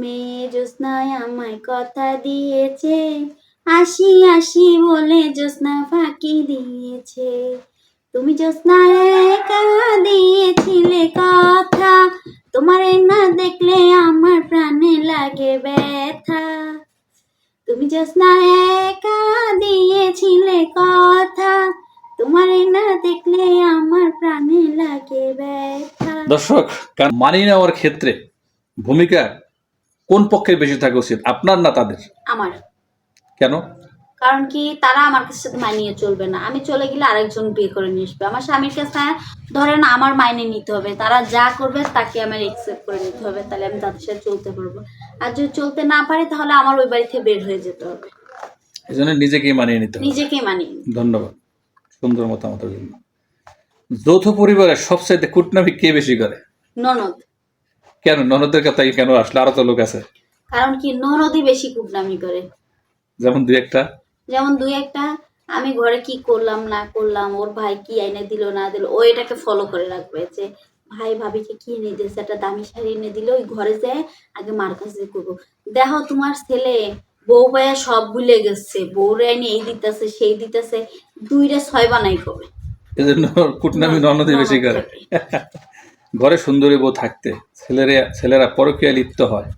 মেয়ে জ্যোৎস্নায় আমায় কথা দিয়েছে। আসি আসি বলে জ্যোৎস্না ফাঁকি দিয়েছে। তুমি জ্যোৎস্নায় একা দিয়েছিলে কথা। তোমার না দেখলে আমার প্রাণে লাগে ব্যথা। তুমি জ্যোৎস্নায় একা দিয়েছিলে কথা। তোমার না দেখলে আমার প্রাণে লাগে ব্যথা। দর্শক মানিয়ে নেওয়ার ক্ষেত্রে ভূমিকা কোন পক্ষে বেশি থাকা উচিত আপনার না তাদের? আমার। কেন? কারণ কি তারা আমার কাছে সাথে মানিয়ে চলবে না। আমি চলে গেলে আরেকজন বিয়ে করে নিয়ে আসবে। আমার স্বামীর কাছে ধরেন আমার মাইনে নিতে হবে। তারা যা করবে তাকে আমার একসেপ্ট করে নিতে হবে। তাহলে আমি তাদের সাথে চলতে পারব। আর যদি চলতে না পারি তাহলে আমার ওই বাড়ি থেকে বের হয়ে যেতে হবে। এই জন্য নিজেকেই মানিয়ে নিতে হবে। নিজেকে মানিয়ে ধন্যবাদ। সুন্দর মতামতের জন্য। যৌথ পরিবারে সবচাইতে কুটনামি কে বেশি করে? ননদ। কেন? ননদের কথাই কেন আসলে? আরও তো লোক আছে। কারণ কি ননদই বেশি কুটনামি করে। যেমন দুই একটা। যেমন দুই একটা আমি ঘরে কি করলাম না করলাম ওর ভাই কি এনে দিল না দিল ও এটাকে ফলো করে রাখবে যে ভাই ভাবিকে কি এনে দিয়েছে? একটা দামি শাড়ি এনে দিল ওই ঘরে যায় আগে মার কাছে করব। দেখো তোমার ছেলে বউ ভাইয়া সব ভুলে গেছে। বউরে এনে এই দিতেছে সেই দিতেছে দুইটা ছয় বানাই করবে এই জন্য কুটনামি ননদই বেশি করে। ঘরে সুন্দরী বউ থাকতে ছেলেরা ছেলেরা পরকীয়া লিপ্ত হয়।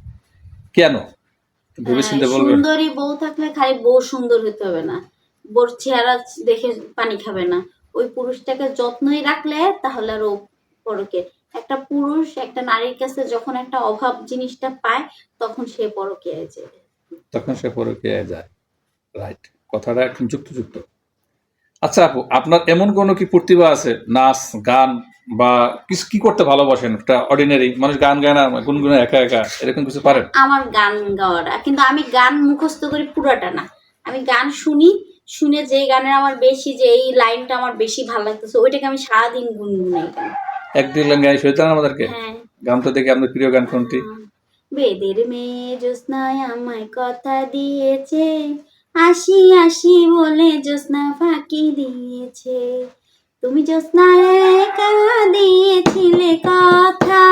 কেন? ভেবে চিন্তে হ্যাঁ, বলবেন। সুন্দরী বউ থাকলে খালি বউ সুন্দর হতে হবে না। বোর চেহারা দেখে পানি খাবে না। ওই পুরুষটাকে যত্নই রাখলে তাহলে আর ও পরকে একটা পুরুষ একটা নারীর কাছে যখন একটা অভাব জিনিসটা পায় তখন সে পরকে যায়। তখন সে পরকীয়ায় যায়। রাইট কথাটা একদম যুক্তযুক্ত। আচ্ছা আপু আপনার এমন কোনো কি প্রতিভা আছে? নাচ গান বা কিছু কি করতে ভালোবাসেন? একটা অর্ডিনারি মানুষ গান গায় না গুনগুনে একা একা এরকম কিছু পারেন? আমার গান গাওয়াটা কিন্তু আমি গান মুখস্থ করি পুরোটা না। আমি গান শুনি শুনে যে গানের আমার বেশি যে এই লাইনটা আমার বেশি ভালো লাগতেছে ওইটাকে আমি সারাদিন গুনগুনাই গান এক দুই লাইন গাই আমাদেরকে? হ্যাঁ। গান তো দেখি আপনার প্রিয় গান কোনটি? বেদের মেয়ে জ্যোৎস্নায় আমায় কথা দিয়েছে আসি আসি বলে জ্যোৎস্না ফাঁকি দিয়েছে। তুমি জ্যোৎস্নারে একা দিয়েছিলে কথা।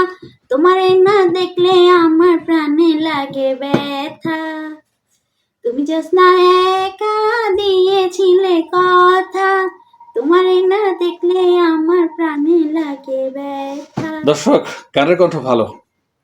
তোমার না দেখলে আমার প্রাণে লাগে ব্যথা। তুমি জ্যোৎস্নায় একা দিয়েছিলে কথা। তোমার না দেখলে আমার প্রাণে লাগে ব্যথা। দর্শক কারের কণ্ঠ ভালো।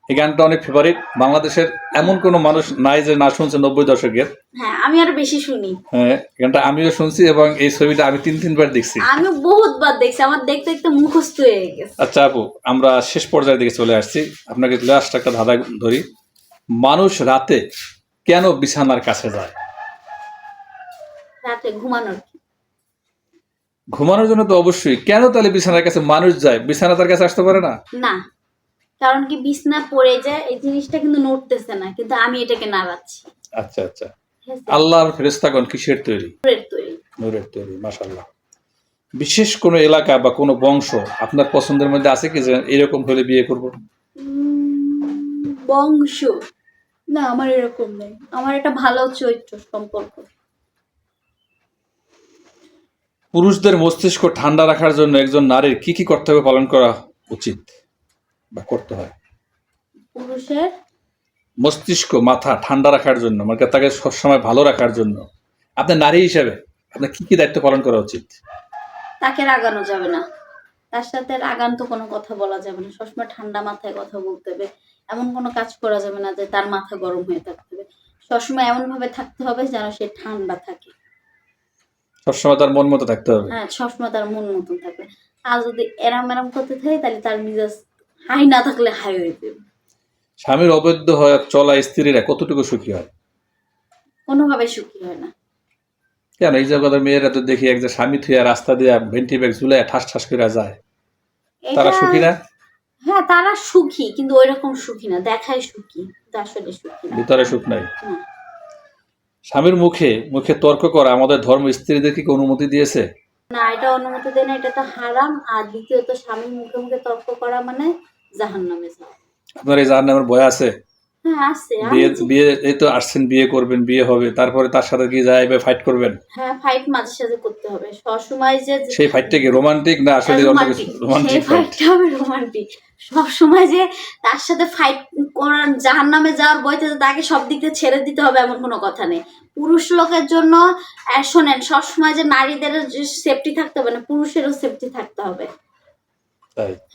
এই গানটা অনেক ফেভারিট বাংলাদেশের এমন কোনো মানুষ নাই যে না শুনছে নব্বই দশকের। হ্যাঁ আমি আরও বেশি শুনি। হ্যাঁ গানটা আমিও শুনছি এবং এই ছবিটা আমি তিন তিনবার দেখছি। আমি বহুতবার দেখছি আমার দেখতে দেখতে মুখস্থ হয়ে গেছে। আচ্ছা আপু আমরা শেষ পর্যায়ের দিকে চলে আসছি। আপনাকে লাস্ট একটা ধাঁধা ধরি। মানুষ রাতে কেন বিছানার কাছে যায়? রাতে ঘুমানোর ঘুমানোর জন্য তো অবশ্যই। কেন তাহলে বিছানার কাছে মানুষ যায়? বিছানা তার কাছে আসতে পারে না? না। কারণ কি বিছনা পড়ে যায় এই জিনিসটা কিন্তু নড়তেছে না কিন্তু আমি এটাকে নাড়াচ্ছি। আচ্ছা আচ্ছা। আল্লাহর ফেরেস্তাগণ কিসের তৈরি? নূরের তৈরি। নূরের তৈরি মাশাল্লাহ বিশেষ কোনো এলাকা বা কোনো বংশ আপনার পছন্দের মধ্যে আছে কি যে এরকম হলে বিয়ে করব? বংশ? না আমার এরকম নেই। আমার এটা ভালো চরিত্র সম্পর্ক। পুরুষদের মস্তিষ্ক ঠান্ডা রাখার জন্য একজন নারীর কি কি কর্তব্য পালন করা উচিত? বা করতে হয়। পুরুষের? মস্তিষ্ক মাথা ঠান্ডা রাখার জন্য মানে তাকে সবসময় ভালো রাখার জন্য। আপনার নারী হিসেবে আপনার কি কি দায়িত্ব পালন করা উচিত? তাকে রাগানো যাবে না। তার সাথে রাগান তো কোনো কথা বলা যাবে না। সবসময় ঠান্ডা মাথায় কথা বলতে হবে। এমন কোনো কাজ করা যাবে না যে তার মাথা গরম হয়ে থাকতে হবে। সবসময় এমন ভাবে থাকতে হবে যেন সে ঠান্ডা থাকে। সবসময় তার মন মতো থাকতে হবে। হ্যাঁ সবসময় তার মন মতন থাকবে। আর যদি এরাম এরাম করতে থাকে তাহলে তার মিজাজ হাই না থাকলে হাই হয়ে যাবে। স্বামীর অবৈধ হয়ে চলা স্ত্রীরা কতটুকু সুখী হয়? কোনোভাবে সুখী হয় না। কেন? এই জগতের মেয়েরা তো দেখি এক যে স্বামী থুয়া রাস্তা দিয়ে ভেন্টি ব্যাগ ঝুলে ঠাস ঠাস করে যায়। তারা সুখী না? হ্যাঁ তারা সুখী কিন্তু ওই রকম সুখী না। দেখায় সুখী কিন্তু আসলে সুখী না। ভিতরে সুখ নাই? স্বামীর মুখে মুখে তর্ক করা আমাদের ধর্ম স্ত্রীদেরকে কি অনুমতি দিয়েছে? না এটা অনুমতি দেয় না এটা তো হারাম। আর দ্বিতীয়ত স্বামীর মুখে মুখে তর্ক করা মানে আপনার এই জাহার নামের ভয় আছে? হ্যাঁ আছে বিয়ে বিয়ে এই তো আসছেন বিয়ে করবেন বিয়ে হবে তারপরে তার সাথে কি যাইবে ফাইট করবেন? হ্যাঁ ফাইট মাঝে সাঝে করতে হবে। সবসময় যে সেই ফাইটটা কি রোমান্টিক না আসলে রোমান্টিক রোমান্টিক সেই ফাইট ফাইটটা হবে রোমান্টিক সবসময় যে তার সাথে ফাইট করার জাহান নামে যাওয়ার বইতে তাকে সব দিক দিয়ে ছেড়ে দিতে হবে এমন কোনো কথা নেই। পুরুষ লোকের জন্য শোনেন সবসময় যে নারীদের সেফটি থাকতে হবে না পুরুষেরও সেফটি থাকতে হবে।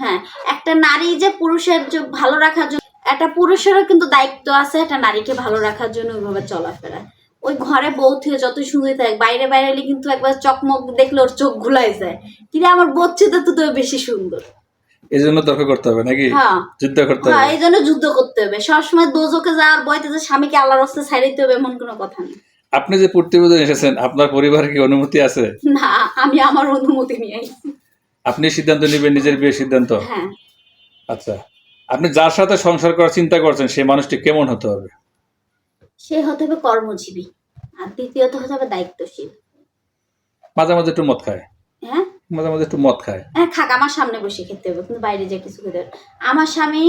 হ্যাঁ একটা নারী যে পুরুষের ভালো রাখার জন্য একটা পুরুষেরও কিন্তু দায়িত্ব আছে একটা নারীকে ভালো রাখার জন্য ওইভাবে চলাফেরা। ওই ঘরে বউ থেকে যত সুন্দর থাকে বাইরে বাইরে কিন্তু একবার চকমক দেখলে ওর চোখ ঘুলাই যায়। কিন্তু আমার বচ্চেতে তো তো বেশি সুন্দর। এই জন্য তর্ক করতে হবে নাকি? হ্যাঁ। যুদ্ধ করতে হ্যাঁ হবে? এই জন্য যুদ্ধ করতে হবে। সবসময় দোজকে যাওয়ার বয়তে যে স্বামীকে আল্লাহর রাস্তায় দিতে হবে এমন কোনো কথা নেই। আপনি যে প্রতিবেদন এসেছেন আপনার পরিবারের কি অনুমতি আছে? না আমি আমার অনুমতি নিয়ে আইছি। আপনি সিদ্ধান্ত নেবেন নিজের বিয়ের সিদ্ধান্ত? হ্যাঁ। আচ্ছা। আপনি যার সাথে সংসার করার চিন্তা করছেন সেই মানুষটি কেমন হতে হবে? সে হতে হবে কর্মজীবী। আর দ্বিতীয়ত হতে হবে দায়িত্বশীল। মাঝে মাঝে একটু মদ খায়। হ্যাঁ? মাঝে মাঝে একটু মদ খায়। হ্যাঁ খাক আমার সামনে বসে খেতে হবে কিন্তু বাইরে যে কিছু খেতে হবে। আমার স্বামী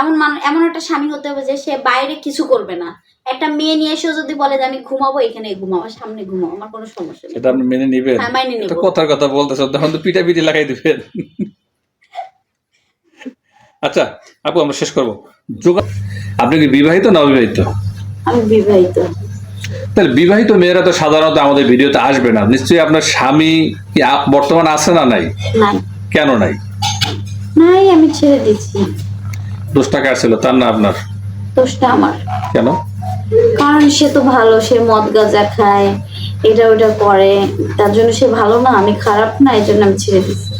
এমন মান এমন একটা স্বামী হতে হবে যে সে বাইরে কিছু করবে না। একটা মেয়ে নিয়ে এসেও যদি বলে যে আমি ঘুমাবো এখানে আমার সামনে ঘুমাও আমার কোনো সমস্যা নেই। সেটা আপনি মেনে নিবেন। হ্যাঁ মাইনে তো কথার কথা বলতেছেন তখন তো পিঠা পিঠি লাগাই দিবেন। আচ্ছা আপু আমরা শেষ করব। যোগা আপনি কি বিবাহিত না অবিবাহিত? আমি বিবাহিত। তাহলে বিবাহিত মেয়েরা তো সাধারণত আমাদের ভিডিওতে আসবে না। নিশ্চয়ই আপনার স্বামী কি বর্তমান আছে না নাই? কেন নাই? নাই আমি ছেড়ে দিচ্ছি। দোষ টাকা ছিল? তার না আপনার? দোষটা আমার। কেন? কারণ সে তো ভালো সে মদ গাঁজা খায় এটা ওটা করে। তার জন্য সে ভালো না আমি খারাপ না এই জন্য আমি ছেড়ে দিচ্ছি।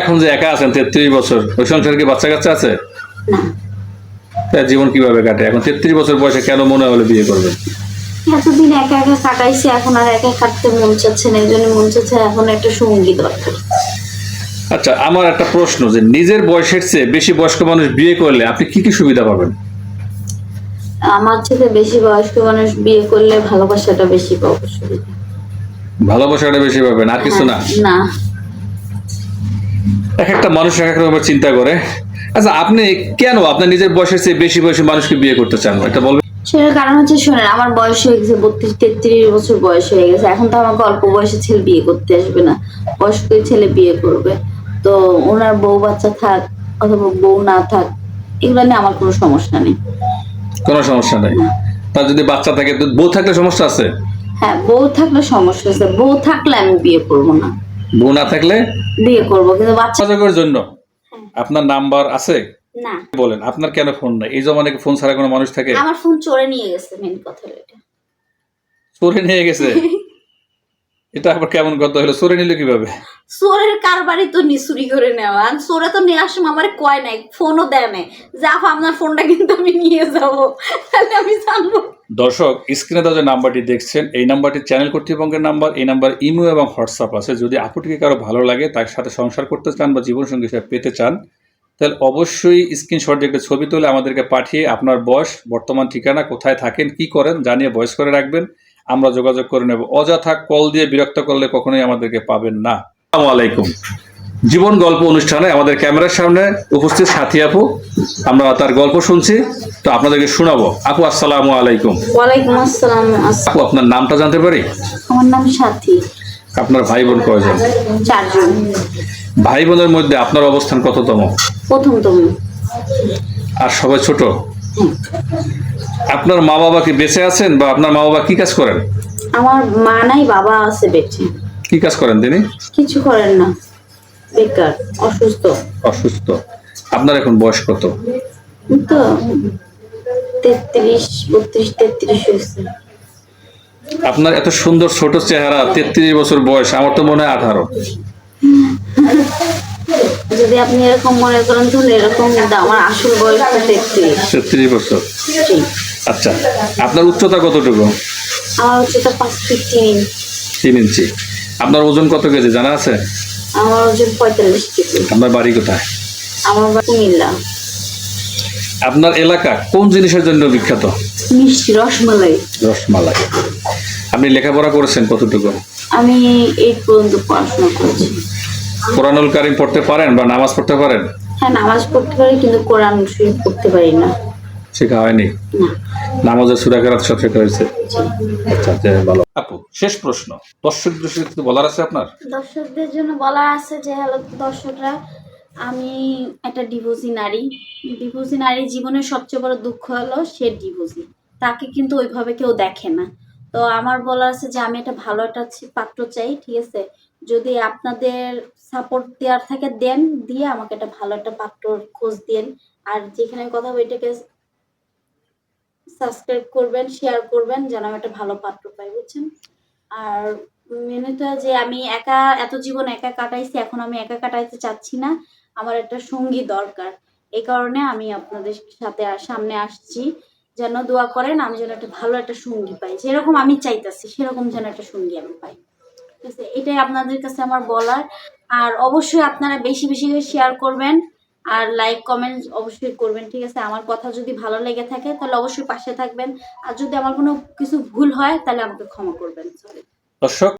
এখন যে একা আছেন তেত্রিশ বছর ওই সংসারে কি বাচ্চা কাচ্চা আছে? না। তার জীবন কীভাবে কাটে? এখন তেত্রিশ বছর বয়সে কেন মনে হলো বিয়ে করবেন? এতদিন একা একা কাটাইছি এখন আর একা কাটতে মন চাচ্ছে না এই জন্য মন চাচ্ছে এখন একটা সঙ্গী দরকার। আচ্ছা আমার একটা প্রশ্ন যে নিজের বয়সের চেয়ে বেশি বয়স্ক মানুষ বিয়ে করলে আপনি কি কি সুবিধা পাবেন? আমার থেকে বেশি বয়স্ক মানুষ বিয়ে করলে ভালোবাসাটা বেশি পাবো সুবিধা ভালোবাসাটা বেশি পাবেন আর কিছু না? না। এক একটা মানুষ এক এক রকমের চিন্তা করে। আচ্ছা আপনি কেন আপনার নিজের বয়সের চেয়ে বেশি বয়সী মানুষকে বিয়ে করতে চান? এটা বলবেন? সেটার কারণ হচ্ছে শোনেন আমার বয়স হয়ে গেছে বত্রিশ তেত্রিশ বছর বয়স হয়ে গেছে। এখন তো আমাকে অল্প বয়সে ছেলে বিয়ে করতে আসবে না। বয়স্ক ছেলে বিয়ে করবে। তো ওনার বউ বাচ্চা থাক অথবা বউ না থাক এগুলো নিয়ে আমার কোনো সমস্যা নেই। কোনো সমস্যা নেই? তার যদি বাচ্চা থাকে তো বউ থাকলে সমস্যা আছে? হ্যাঁ বউ থাকলে সমস্যা আছে। বউ থাকলে আমি বিয়ে করব না। বউ না থাকলে? বিয়ে করব কিন্তু বাচ্চা জন্য। আপনার নাম্বার আছে? না। বলেন আপনার কেন ফোন নাই? এই জমানে ফোন ছাড়া কোনো মানুষ থাকে? আমার ফোন চোরে নিয়ে গেছে মেন কথা এটা। চোরে নিয়ে গেছে? এটা আবার কেমন কথা হলো? চোরে নিল কীভাবে? চোরের কারবারই তো নিচুরি করে নেওয়া। আর চোরে তো নেওয়ার সময় আমার কয় নাই ফোনও দেয় নাই। যা আপনার ফোনটা কিন্তু আমি নিয়ে যাব। তাহলে আমি জানব। দর্শক স্ক্রিনে দেওয়া যে নাম্বারটি দেখছেন এই নাম্বারটি চ্যানেল কর্তৃপক্ষের নাম্বার এই নাম্বার ইমো এবং হোয়াটসঅ্যাপ আছে। যদি আপুটিকে কারও ভালো লাগে তার সাথে সংসার করতে চান বা জীবনসঙ্গী হিসেবে পেতে চান তাহলে অবশ্যই স্ক্রিনশট দিয়ে একটা ছবি তুলে আমাদেরকে পাঠিয়ে আপনার বয়স বর্তমান ঠিকানা কোথায় থাকেন কি করেন জানিয়ে ভয়েস করে রাখবেন। আমরা যোগাযোগ করে নেব। অযথা কল দিয়ে বিরক্ত করলে কখনোই আমাদেরকে পাবেন না। আসসালামু আলাইকুম। জীবন গল্প অনুষ্ঠানে আমাদের ক্যামেরার সামনে উপস্থিত সাথী আপু। আমরা তার গল্প শুনছি তো আপনাদেরকে শোনাবো। আপু আসসালামু আলাইকুম। ওয়ালাইকুম আসসালাম আপু আপনার নামটা জানতে পারি? আমার নাম সাথী। আপনার ভাই বোন কয়জন? চারজন। ভাই বোনের মধ্যে আপনার অবস্থান কততম? প্রথম তুমি আর সবাই ছোট? আপনার মা বাবা কি বেঁচে আছেন বা আপনার মা বাবা কি কাজ করেন? আমার মা নাই বাবা আছে বেঁচে। কি কাজ করেন তিনি? কিছু করেন না। বেকার অসুস্থ। অসুস্থ। আপনার এখন বয়স কত? তো তেত্রিশ বত্রিশ তেত্রিশ হয়েছে। আপনার এত সুন্দর ছোট চেহারা তেত্রিশ বছর বয়স আমার তো মনে হয় আঠারো। যদি আপনি এরকম মনে করেন তাহলে এরকম আমার আসল বয়স তেত্রিশ। তেত্রিশ বছর। ঠিক। আচ্ছা আপনার উচ্চতা কতটুকু? আমার উচ্চতা পাঁচ ফিট তিন তিন ইঞ্চি আপনার ওজন কত কেজি? জানা আছে? আমার ওজন পঁয়তাল্লিশ কেজি। আপনার বাড়ি কোথায়? আমার বাড়ি কুমিল্লা। আপনার এলাকা কোন জিনিসের জন্য বিখ্যাত? মিষ্টি রসমালাই। রসমালাই। আপনি লেখাপড়া করেছেন কতটুকু? আমি এইট পর্যন্ত পড়াশোনা করেছি। কোরআনুল কারিম পড়তে পারেন বা নামাজ পড়তে পারেন? হ্যাঁ নামাজ পড়তে পারি কিন্তু কোরআন শরীফ পড়তে পারি না। শেখা হয়নি? নামাজের সুরা কেরাত সব শেখা হয়েছে? আচ্ছা আচ্ছা ভালো। আপু শেষ প্রশ্ন। দর্শক দর্শক কিছু বলার আছে আপনার? দর্শকদের জন্য বলা আছে যে হ্যালো দর্শকরা আমি একটা ডিভোর্সি নারী। ডিভোর্সি নারী জীবনের সবচেয়ে বড় দুঃখ হলো সে ডিভোর্সি। তাকে কিন্তু ওইভাবে কেউ দেখে না। তো আমার বলার আছে যে আমি একটা ভালো একটা পাত্র চাই ঠিক আছে? যদি আপনাদের সাপোর্ট দেওয়ার থাকে দেন দিয়ে আমাকে একটা ভালো একটা পাত্রর খোঁজ দেন। আর যেখানে কথা বলি, এটাকে সাবস্ক্রাইব করবেন শেয়ার করবেন, যেন আমি একটা ভালো পাত্র পাই, বুঝছেন? আর মেনুতে যে আমি একা, এত জীবন একা কাটাইছি, এখন আমি একা কাটাইতে চাচ্ছি না, আমার একটা সঙ্গী দরকার। এই কারণে আমি আপনাদের সাথে সামনে আসছি, যেন দোয়া করেন, আমি যেন একটা ভালো একটা সঙ্গী পাই। যেরকম আমি চাইতেছি, সেরকম যেন একটা সঙ্গী আমি পাই। ঠিক আছে? এটাই আপনাদের কাছে আমার বলার। আর অবশ্যই আপনারা বেশি বেশি শেয়ার করবেন আর লাইক কমেন্ট অবশ্যই করবেন, ঠিক আছে? আমার কথা যদি ভালো লেগে থাকে, তাহলে অবশ্যই পাশে থাকবেন। আর যদি আমার কোনো কিছু ভুল হয়, তাহলে আমাকে ক্ষমা করবেন দর্শক